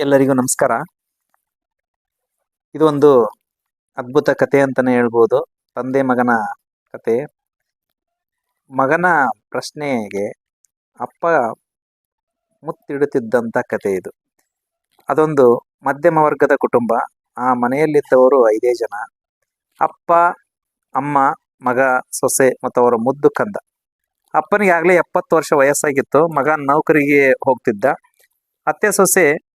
ಎಲ್ಲರಿಗೂ ನಮಸ್ಕಾರ. ಇದು ಒಂದು ಅದ್ಭುತ ಕತೆ ಅಂತಾನೆ ಹೇಳ್ಬೋದು. ತಂದೆ ಮಗನ ಕತೆ. ಮಗನ ಪ್ರಶ್ನೆಗೆ ಅಪ್ಪ ಮುತ್ತಿಡುತ್ತಿದ್ದಂಥ ಕತೆ ಇದು. ಅದೊಂದು ಮಧ್ಯಮ ವರ್ಗದ ಕುಟುಂಬ. ಆ ಮನೆಯಲ್ಲಿದ್ದವರು ಐದೇ ಜನ. ಅಪ್ಪ, ಅಮ್ಮ, ಮಗ, ಸೊಸೆ ಮತ್ತು ಅವರ ಮುದ್ದು ಕಂದ. ಅಪ್ಪನಿಗೆ ಆಗಲೇ ಎಪ್ಪತ್ತು ವರ್ಷ ವಯಸ್ಸಾಗಿತ್ತು. ಮಗ ನೌಕರಿಗೆ ಹೋಗ್ತಿದ್ದ. ಅತ್ತೆ, ಸೊಸೆ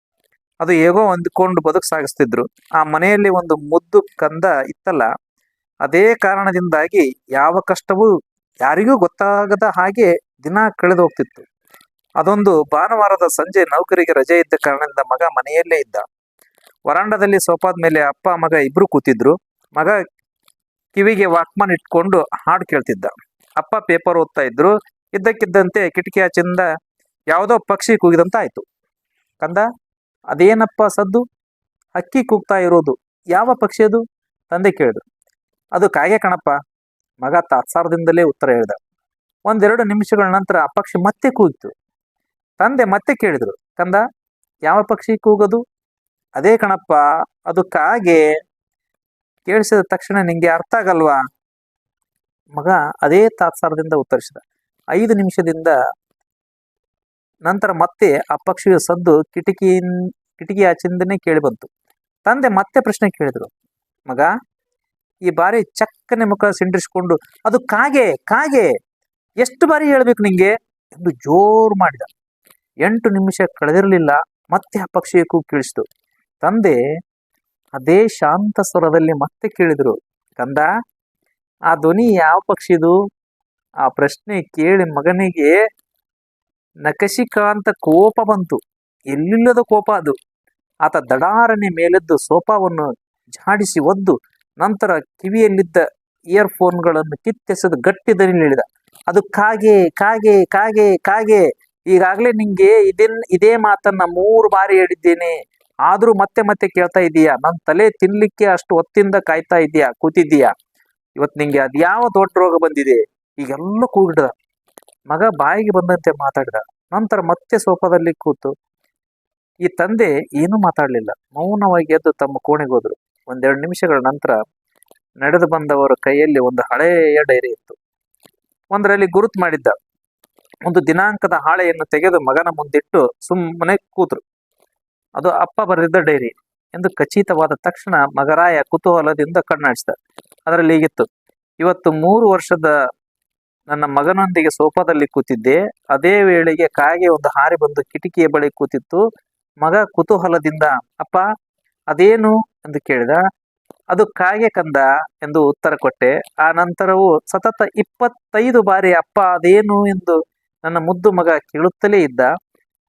ಅದು ಹೇಗೋ ಹೊಂದ್ಕೊಂಡು ಬದುಕು ಸಾಗಿಸ್ತಿದ್ರು ಆ ಮನೆಯಲ್ಲಿ ಒಂದು ಮುದ್ದು ಕಂದ ಇತ್ತಲ್ಲ, ಅದೇ ಕಾರಣದಿಂದಾಗಿ ಯಾವ ಕಷ್ಟವೂ ಯಾರಿಗೂ ಗೊತ್ತಾಗದ ಹಾಗೆ ದಿನ ಕಳೆದು ಹೋಗ್ತಿತ್ತು. ಅದೊಂದು ಭಾನುವಾರದ ಸಂಜೆ ನೌಕರಿಗೆ ರಜೆ ಇದ್ದ ಕಾರಣದಿಂದ ಮಗ ಮನೆಯಲ್ಲೇ ಇದ್ದ. ವರಾಂಡದಲ್ಲಿ ಸೋಪಾದ ಮೇಲೆ ಅಪ್ಪ, ಮಗ ಇಬ್ರು ಕೂತಿದ್ರು. ಮಗ ಕಿವಿಗೆ ವಾಕ್ಮನ್ ಇಟ್ಕೊಂಡು ಹಾಡು ಕೇಳ್ತಿದ್ದ. ಅಪ್ಪ ಪೇಪರ್ ಓದ್ತಾ ಇದ್ರು. ಇದ್ದಕ್ಕಿದ್ದಂತೆ ಕಿಟಕಿ ಆಚಿಂದ ಯಾವುದೋ ಪಕ್ಷಿ ಕೂಗಿದಂತ ಆಯ್ತು ಕಂದ ಅದೇನಪ್ಪ ಸದ್ದು? ಹಕ್ಕಿ ಕೂಗ್ತಾ ಇರೋದು. ಯಾವ ಪಕ್ಷಿ ಅದು? ತಂದೆ ಕೇಳಿದ್ರು ಅದು ಕಾಗೆ ಕಣಪ್ಪ. ಮಗ ತಾತ್ಸಾರದಿಂದಲೇ ಉತ್ತರ ಹೇಳಿದ. ಒಂದೆರಡು ನಿಮಿಷಗಳ ನಂತರ ಆ ಪಕ್ಷಿ ಮತ್ತೆ ಕೂಗಿತು. ತಂದೆ ಮತ್ತೆ ಕೇಳಿದ್ರು. ಕಂದ, ಯಾವ ಪಕ್ಷಿ ಕೂಗೋದು? ಅದೇ ಕಣಪ್ಪ, ಅದು ಕಾಗೆ. ಕೇಳಿಸಿದ ತಕ್ಷಣ ನಿಂಗೆ ಅರ್ಥ ಆಗಲ್ವಾ? ಮಗ ಅದೇ ತಾತ್ಸಾರದಿಂದ ಉತ್ತರಿಸಿದ. ಐದು ನಿಮಿಷದಿಂದ ನಂತರ ಮತ್ತೆ ಆ ಪಕ್ಷಿಯ ಸದ್ದು ಕಿಟಕಿಯಿಂದ ಕಿಟಕಿ ಆಚಿಂದನೇ ಕೇಳಿ ಬಂತು ತಂದೆ ಮತ್ತೆ ಪ್ರಶ್ನೆ ಕೇಳಿದ್ರು. ಮಗ, ಈ ಬಾರಿ ಚಕ್ಕನೆ ಮುಖ ಸಿಂಡಿಸ್ಕೊಂಡು ಅದು ಕಾಗೆ ಕಾಗೆ, ಎಷ್ಟು ಬಾರಿ ಹೇಳ್ಬೇಕು ನಿಂಗೆ ಎಂದು ಜೋರು ಮಾಡಿದ. ಎಂಟು ನಿಮಿಷ ಕಳೆದಿರಲಿಲ್ಲ, ಮತ್ತೆ ಆ ಪಕ್ಷಿಯ ಕೂಗು ಕೇಳಿಸಿತು. ತಂದೆ ಅದೇ ಶಾಂತ ಸ್ವರದಲ್ಲಿ ಮತ್ತೆ ಕೇಳಿದ್ರು, ಕಂದ, ಆ ಧ್ವನಿ ಯಾವ ಪಕ್ಷಿದು? ಆ ಪ್ರಶ್ನೆ ಕೇಳಿ ಮಗನಿಗೆ ನಕಶಿಕಾಂತ ಕೋಪ ಬಂತು. ಎಲ್ಲಿಲ್ಲದ ಕೋಪ ಅದು? ಆತ ದಡಾರನೆ ಮೇಲೆದ್ದು ಸೋಫಾವನ್ನು ಝಾಡಿಸಿ ಒದ್ದು ನಂತರ ಕಿವಿಯಲ್ಲಿದ್ದ ಇಯರ್ಫೋನ್ಗಳನ್ನು ಕಿತ್ತೆಸೆದು ಗಟ್ಟಿ ದನಿಲಿಳಿದ ಅದು ಕಾಗೆ ಕಾಗೆ ಕಾಗೆ ಕಾಗೆ, ಈಗಾಗಲೇ ನಿಂಗೆ ಇದನ್ ಇದೇ ಮಾತನ್ನ ಮೂರು ಬಾರಿ ಹೇಳಿದ್ದೇನೆ. ಆದ್ರೂ ಮತ್ತೆ ಮತ್ತೆ ಕೇಳ್ತಾ ಇದೀಯಾ? ನನ್ನ ತಲೆ ತಿನ್ಲಿಕ್ಕೆ ಅಷ್ಟು ಒತ್ತಿಂದ ಕಾಯ್ತಾ ಇದೀಯಾ? ಕೂತಿದ್ದೀಯಾ? ಇವತ್ತು ನಿಂಗೆ ಅದ್ಯಾವ ದೊಡ್ಡ ರೋಗ ಬಂದಿದೆ? ಈಗೆಲ್ಲ ಕೂಗಿಡ್ದ ಮಗ ಬಾಯಿಗೆ ಬಂದಂತೆ ಮಾತಾಡಿದ. ನಂತರ ಮತ್ತೆ ಸೋಫಾದಲ್ಲಿ ಕೂತು ಈ ತಂದೆ ಏನೂ ಮಾತಾಡಲಿಲ್ಲ. ಮೌನವಾಗಿ ಎದ್ದು ತಮ್ಮ ಕೋಣೆಗೆ ಹೋದ್ರು. ಒಂದೆರಡು ನಿಮಿಷಗಳ ನಂತರ ನಡೆದು ಬಂದವರ ಕೈಯಲ್ಲಿ ಒಂದು ಹಳೆಯ ಡೈರಿ ಇತ್ತು. ಒಂದರಲ್ಲಿ ಗುರುತು ಮಾಡಿದ್ದ. ಒಂದು ದಿನಾಂಕದ ಹಾಳೆಯನ್ನು ತೆಗೆದು ಮಗನ ಮುಂದಿಟ್ಟು ಸುಮ್ಮನೆ ಕೂತರು. ಅದು ಅಪ್ಪ ಬರೆದಿದ್ದ ಡೈರಿ ಎಂದು ಖಚಿತವಾದ ತಕ್ಷಣ ಮಗರಾಯ ಕುತೂಹಲದಿಂದ ಕಣ್ಣಾಡಿಸಿದ. ಅದರಲ್ಲಿ ಹೀಗಿತ್ತು. ಇವತ್ತು ಮೂರು ವರ್ಷದ ನನ್ನ ಮಗನೊಂದಿಗೆ ಸೋಫಾದಲ್ಲಿ ಕೂತಿದ್ದೆ. ಅದೇ ವೇಳೆಗೆ ಕಾಗೆ ಒಂದು ಹಾರಿ ಬಂದು ಕಿಟಕಿಯ ಬಳಿ ಕೂತಿತ್ತು. ಮಗ ಕುತೂಹಲದಿಂದ, ಅಪ್ಪ, ಅದೇನು? ಎಂದು ಕೇಳಿದ. ಅದು ಕಾಗೆ ಕಂದ? ಎಂದು ಉತ್ತರ ಕೊಟ್ಟೆ. ಆ ನಂತರವೂ, ಸತತ ಇಪ್ಪತ್ತೈದು ಬಾರಿ, ಅಪ್ಪ, ಅದೇನು? ಎಂದು ನನ್ನ ಮುದ್ದು ಮಗ ಕೇಳುತ್ತಲೇ ಇದ್ದ.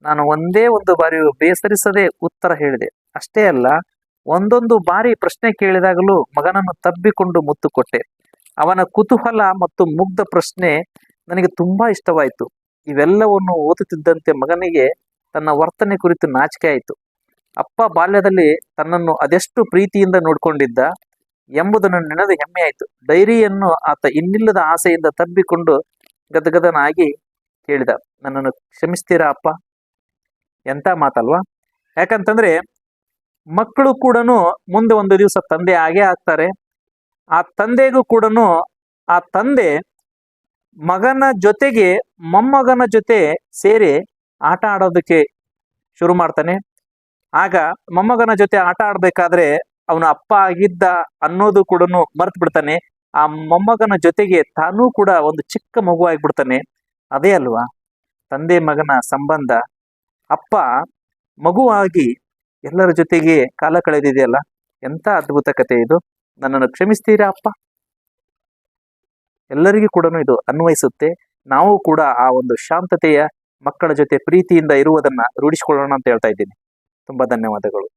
ನಾನು ಒಂದೇ ಒಂದು ಬಾರಿಯೂ ಬೇಸರಿಸದೆ ಉತ್ತರ ಹೇಳಿದೆ. ಅಷ್ಟೇ ಅಲ್ಲ, ಒಂದೊಂದು ಬಾರಿ ಪ್ರಶ್ನೆ ಕೇಳಿದಾಗಲೂ ಮಗನನ್ನು ತಬ್ಬಿಕೊಂಡು ಮುತ್ತು ಕೊಟ್ಟೆ. ಅವನ ಕುತೂಹಲ ಮತ್ತು ಮುಗ್ಧ ಪ್ರಶ್ನೆ ನನಗೆ ತುಂಬಾ ಇಷ್ಟವಾಯಿತು. ಇವೆಲ್ಲವನ್ನು ಓದುತ್ತಿದ್ದಂತೆ ಮಗನಿಗೆ ತನ್ನ ವರ್ತನೆ ಕುರಿತು ನಾಚಿಕೆ ಆಯಿತು. ಅಪ್ಪ ಬಾಲ್ಯದಲ್ಲಿ ತನ್ನನ್ನು ಅದೆಷ್ಟು ಪ್ರೀತಿಯಿಂದ ನೋಡಿಕೊಂಡಿದ್ದ ಎಂಬುದನ್ನು ನೆನೆದು ಹೆಮ್ಮೆ ಆಯಿತು ಡೈರಿಯನ್ನು ಆತ ಇನ್ನಿಲ್ಲದ ಆಸೆಯಿಂದ ತಬ್ಬಿಕೊಂಡು ಗದಗದನಾಗಿ ಕೇಳಿದ, ನನ್ನನ್ನು ಕ್ಷಮಿಸ್ತೀರಾ ಅಪ್ಪ? ಎಂತ ಮಾತಲ್ವಾ? ಯಾಕಂತಂದ್ರೆ ಮಕ್ಕಳು ಕೂಡ ಮುಂದೆ ಒಂದು ದಿವಸ ತಂದೆ ಆಗೇ ಆಗ್ತಾರೆ. ಆ ತಂದೆಗೂ ಕೂಡ ಆ ತಂದೆ ಮಗನ ಜೊತೆಗೆ ಮೊಮ್ಮಗನ ಜೊತೆ ಸೇರಿ ಆಟ ಆಡೋದಕ್ಕೆ ಶುರು ಮಾಡ್ತಾನೆ. ಆಗ ಮೊಮ್ಮಗನ ಜೊತೆ ಆಟ ಆಡಬೇಕಾದ್ರೆ ಅವನ ಅಪ್ಪ ಆಗಿದ್ದ ಅನ್ನೋದು ಕೂಡ ಮರೆತು ಬಿಡ್ತಾನೆ. ಆ ಮೊಮ್ಮಗನ ಜೊತೆಗೆ ತಾನೂ ಕೂಡ ಒಂದು ಚಿಕ್ಕ ಮಗು ಆಗಿಬಿಡ್ತಾನೆ. ಅದೇ ಅಲ್ವಾ? ತಂದೆ ಮಗನ ಸಂಬಂಧ. ಅಪ್ಪ ಮಗುವಾಗಿ ಎಲ್ಲರ ಜೊತೆಗೆ ಕಾಲ ಕಳೆದಿದೆಯಲ್ಲ? ಎಂತ ಅದ್ಭುತ ಕತೆ ಇದು. ನನ್ನನ್ನು ಕ್ಷಮಿಸ್ತೀರಾ, ಅಪ್ಪ? ಎಲ್ಲರಿಗೂ ಕೂಡ ಇದು ಅನ್ವಯಿಸುತ್ತೆ. ನಾವು ಕೂಡ ಆ ಒಂದು ಶಾಂತತೆಯ ಮಕ್ಕಳ ಜೊತೆ ಪ್ರೀತಿಯಿಂದ ಇರುವುದನ್ನ ರೂಢಿಸಿಕೊಳ್ಳೋಣ ಅಂತ ಹೇಳ್ತಾ ಇದ್ದೀನಿ. ತುಂಬಾ ಧನ್ಯವಾದಗಳು.